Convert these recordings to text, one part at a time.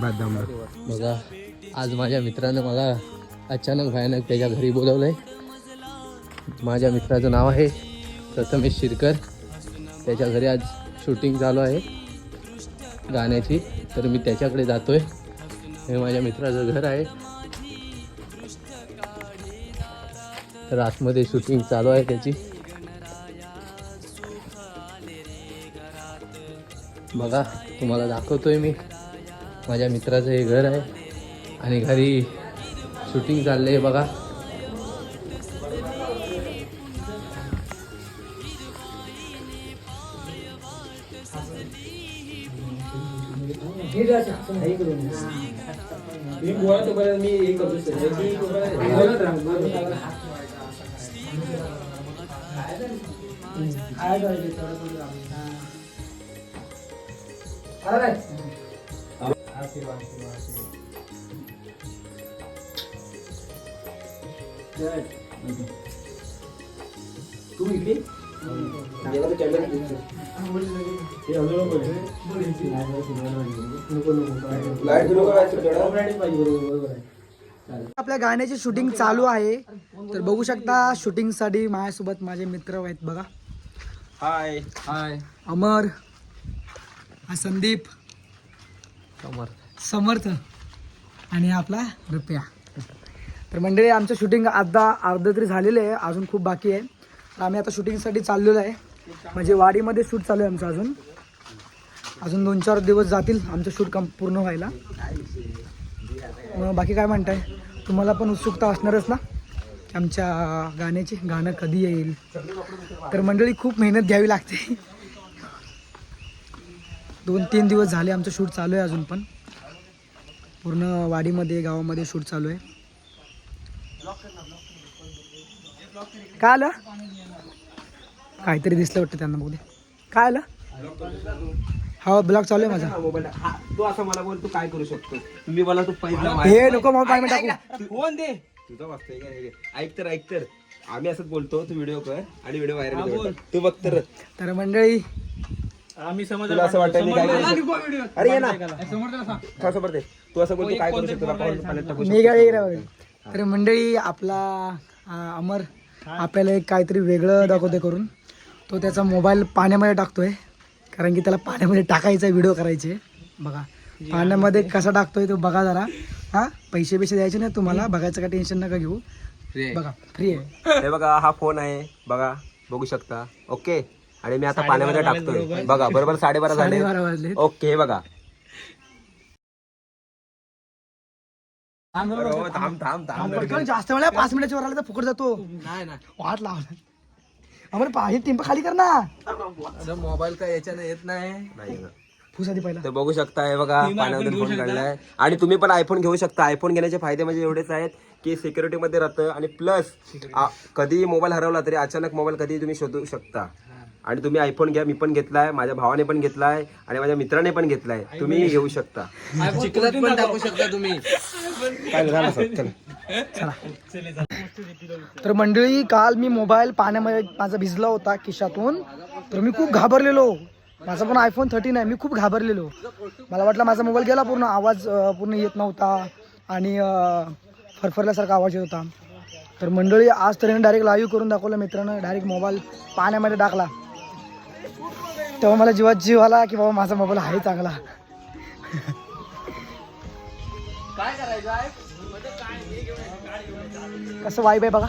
बघा आज माझ्या मित्रानं मला अचानक भयानक त्याच्या घरी बोलवलं आहे माझ्या मित्राचं नाव आहे प्रथमेश शिरकर. त्याच्या घरी आज शूटिंग चालू आहे गाण्याची. तर मी त्याच्याकडे जातो आहे हे माझ्या मित्राचं घर आहे. तर आतमध्ये शूटिंग चालू आहे त्याची. बघा तुम्हाला दाखवतोय मी. माझ्या मित्राचं हे घर आहे. आणि घरी शूटिंग चाललंय आहे बघा. मी बोलत राहा. तू इकडे याला तर कॅमेरा. हे. आपल्या गाण्याची शूटिंग चालू आहे तर बघू शकता शूटिंगसाठी माझ्यासोबत माझे मित्र आहेत बघा हाय हाय अमर हा संदीप समर्थ. समर्थ. आणि आपला रुपया. तर मंडळी आमचं शूटिंग अर्धा अर्ध तरी झालेलं आहे. अजून खूप बाकी आहे. तर आम्ही आता शूटिंगसाठी चाललेलो आहे. म्हणजे वाडीमध्ये शूट चालू आहे आमचं अजून. अजून दोन चार दिवस जातील आमचं शूट कम पूर्ण व्हायला. मग बाकी काय म्हणताय? तुम्हाला पण उत्सुकता असणारच ना? आमच्या गाण्याची गाणं कधी येईल? तर मंडळी खूप मेहनत घ्यावी लागते. दोन तीन दिवस झाले आमचं शूट चालू आहे अजून पण. पूर्ण वाडीमध्ये गावामध्ये शूट चालू आहे. काय आलं? काहीतरी दिसलं वाटतं त्यांना बघू दे. काय आलं? हा ब्लॉग चालू आहे माझा. मोबाईल तू असं मला बोल तू काय करू शकतो? तुम्ही मला तू पैसा हे नको मग काय टाकू. फोन दे. तुझा वाचतोय का हे? ऐक तर ऐक तर. आम्ही असंच बोलतो तू व्हिडिओ कर आणि व्हिडिओ व्हायरल तू बघ तर. तुला असं वाटतं मी काय करू शकतो? अरे ये ना. समोर दे. तू असं बोल तू काय करू शकतो तुला पाऊल पाण्यात टाकू मी काय तर मंडळी आपला आ, अमर आपल्याला एक काहीतरी वेगळं दाखवते करून. तो त्याचा मोबाईल पाण्यामध्ये टाकतोय कारण की त्याला पाण्यामध्ये टाकायचा व्हिडिओ करायचे बघा पाण्यामध्ये कसा टाकतोय तो बघा जरा. हा? पैसे पैसे द्यायचे नाही तुम्हाला बघायचं काय टेन्शन नका घेऊ. बघा फ्री आहे. हे बघा हा फोन आहे. बघा बघू शकता. ओके आणि मी आता पाण्यामध्ये टाकतोय. बघा बरोबर साडेबारा झाले. वाजले ओके बघा. बरोबर, थांब. थांब थांब पटकन जास्त वेळा पाच मिनिटाच्या वर आला तर फुकट जातो. नाही ना वाट लावला अमर पाणी टिंप खाली कर ना. मोबाईल काय याच्यानं येत नाही? नाही ना. फुस आधी पहिला. तर बघू शकता हे बघा पाण्यामध्ये फोन काढलाय. आणि तुम्ही पण आयफोन घेऊ शकता. आयफोन घेण्याचे फायदे म्हणजे एवढेच आहेत की सिक्युरिटी मध्ये राहतं आणि प्लस कधी मोबाईल हरवला तरी अचानक मोबाईल कधी तुम्ही शोधू शकता. आणि तुम्ही आयफोन घ्या मी पण घेतलाय माझ्या भावाने पण घेतलाय आणि माझ्या मित्राने पण घेतलाय. तुम्ही घेऊ शकता. चिखलात पण टाकू. शकता तुम्ही. काय झालं चला. तर मंडळी काल मी मोबाईल पाण्यामध्ये माझा भिजला होता खिशातून. तर मी खूप घाबरलेलो. माझा पण आयफोन थर्टीन आहे. मी खूप घाबरलेलो. मला वाटलं माझा मोबाईल गेला पूर्ण. आवाज अं, पूर्ण येत नव्हता. आणि अं, फरफरल्यासारखा आवाज येत होता. तर मंडळी आज तरी डायरेक्ट लाईव्ह करून दाखवलं मित्रानं. डायरेक्ट मोबाईल पाण्यामध्ये टाकला. तेव्हा मला जीवात जीव आला की बाबा माझा मोबाईल आहे चांगला. कसं वाईब आहे बघा.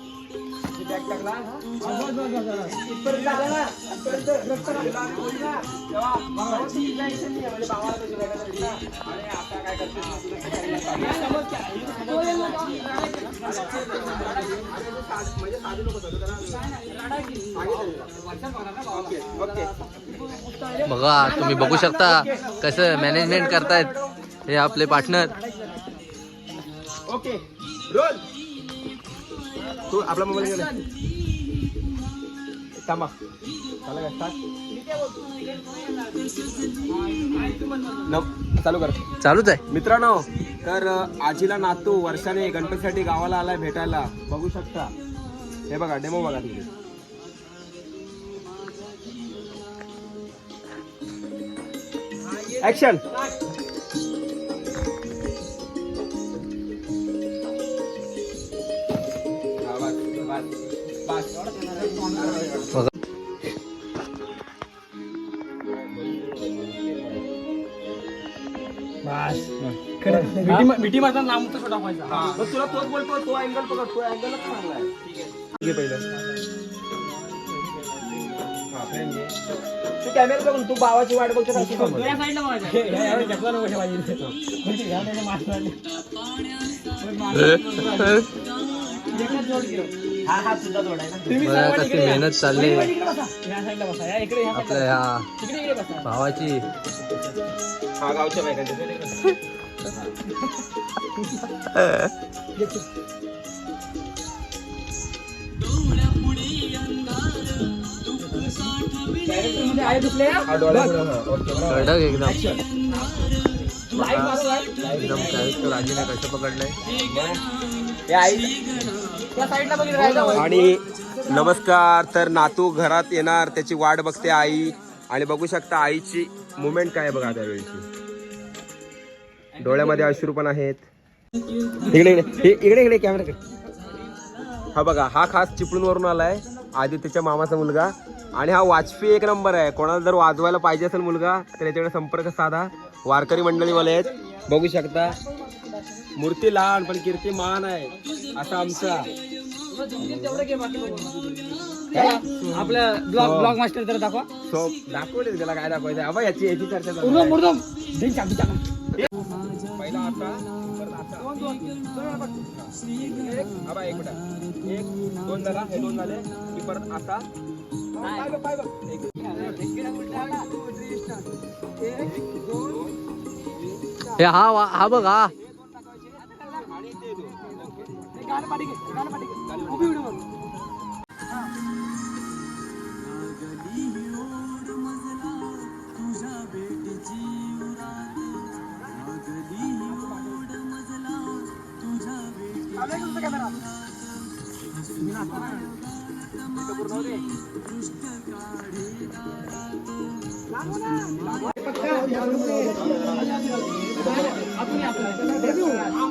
बघा तुम्ही बघू शकता कसं मॅनेजमेंट करतायत हे आपले पार्टनर ओके रोल तू आपला मोबाईल गेला थांबा. झालं का? नम- चालू कर. चालूच आहे. मित्रांनो तर आजीला नातू वर्षाने गणपतीसाठी गावाला आलाय भेटायला. बघू शकता. हे बघा डेमो बघा तिथे ऍक्शन मिठी मारताना नाम तर टाकायचा मग तुला तोच बोलतो तो अँगल पकड तो अँगलच चांगला आहे. पहिलं. तू कॅमेरा बघून तू भावाची वाट बघतो साईडला हा कशी मेहनत चालली. आपल्या ह्या भावाची. हा गावच्या हा, हा. कडक एकदम. एकदम कॅरेक्टर आजीने कसं पकडलंय. हे आणि नमस्कार तर नातू घरात येणार त्याची वाट बघते आई. आणि बघू शकता आईची मुवमेंट काय बघा त्यावेळीची डोळ्यामध्ये अश्रू पण आहेत. इकडे इकडे हे- इकडे इकडे कॅमेरा हा बघा हा खास चिपळूण वरून आलाय आदित्यच्या मामाचा मुलगा. आणि हा वाजपी एक नंबर आहे. कोणाला जर वाजवायला पाहिजे असेल मुलगा तर याच्याकडे संपर्क साधा. वारकरी मंडळीवाले आहेत. बघू शकता मूर्ती लहान पण कीर्ती महान आहे असा आमचा. आपल्या ब्लॉग ब्लॉग मास्टर तर दाखवा. सो दाखवले त्याला काय दाखवायचं. अबा याची याची चर्चा चालू आहे. पहिला असा परत असा एक अबा एक मिनिट. एक दोन झाला. हे दोन झाले. की परत असा हे हा वा- हा बघ हा. गाणं पाठी घे गाणं पाठी घे. उभी व्हिडिओ आपण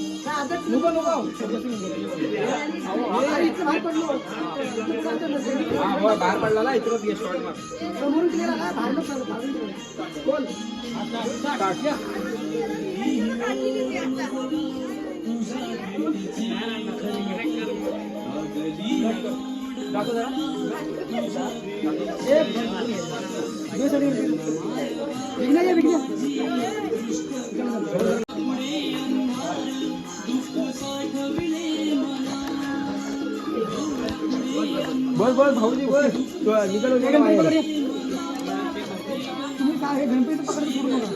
बाहेर पडला ना इथं घे शॉर्ट मार बोल बोल भाऊजी निघालो बाहेर. तुम्ही काय हे गणपती सोडू नका.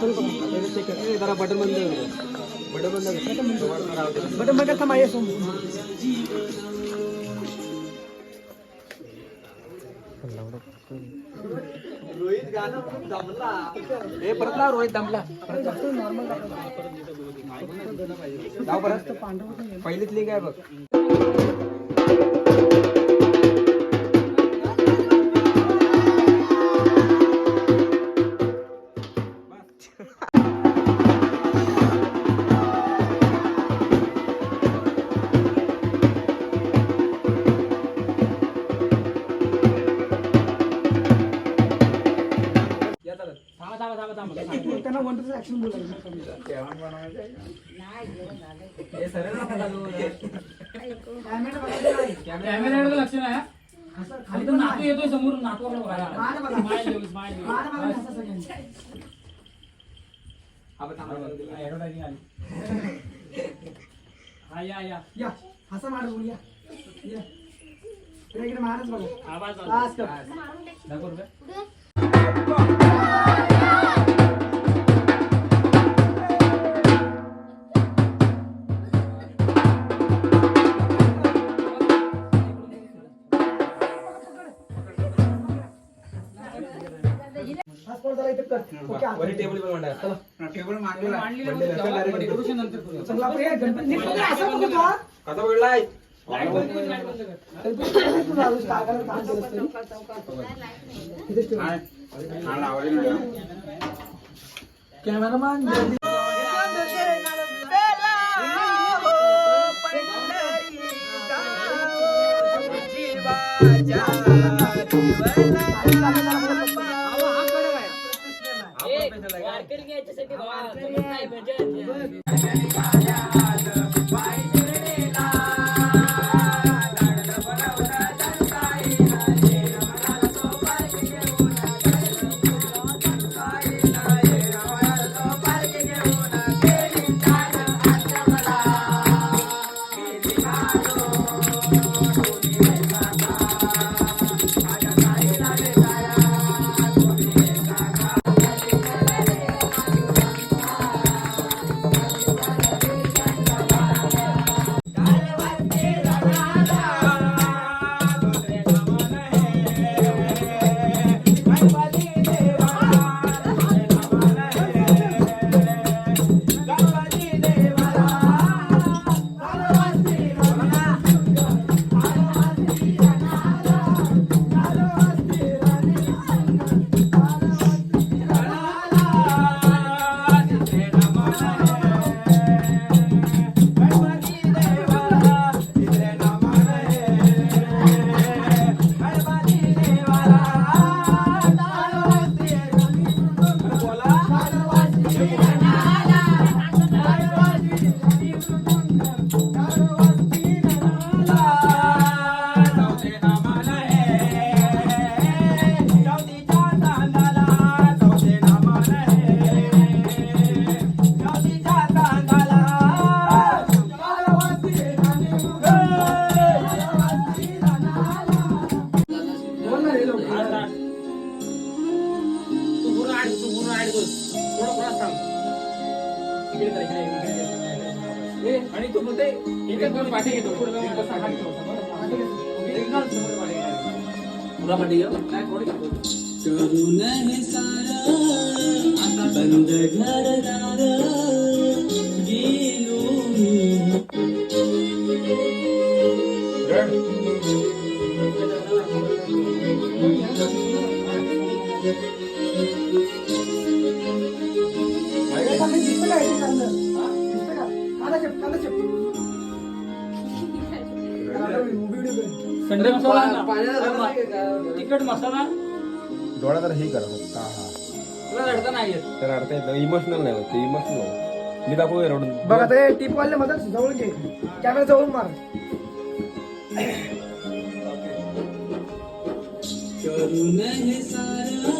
हे. ए, जरा बटन बंद. बटन बंद. बटन बटन थांबा ये सोम. ए परत लाव रोहित दमला. लाव परत. पहिलीच लिंक आहे बघ. ना वन टू ऍक्शन बोलायचं कॅमेऱ्याकडे लक्ष नाही हा. खाली तो नातू येतोय समोर नातू. हा. हा, या या. या हसा मार बोलूया या. इकडे मारच बघा. आवाज. दाखव रुपये. पास कर जरा इथे कर. ओके, आता. टेबल पण मांडा. चला, आपण या गणपती नीट पकड, असं पकड हा. कसा पडलाय लाइट? बंद कर, लाइट बंद कर. गणपती नीट पकड, आलोच, काकाला काम केलं असतं. इथेच ठेव. कॅमेरामॅन जल्दी दोन पाठी घेतो पुढे जाऊन कसा हात ठेवतो बरं? ओके, एकदम समोर पाठी घ्यायची. पुढं पाठी घे. नाही, थोडी घेतो. अरे, कांदा दिसतं का इथे कांदा? दिसतं का? कांदा चिप, कांदा चिप. कर. संडे मसाला. तिखट मसाला. डोळा तर हे करा फक्त हा हा. तुला रडता नाही येत तर येतं इमोशनल नाही होत ते इमोशनल मी दाखवू रडून बघ आता हे टीप वाले मदत जवळ घे. कॅमेरा जवळ मार. मला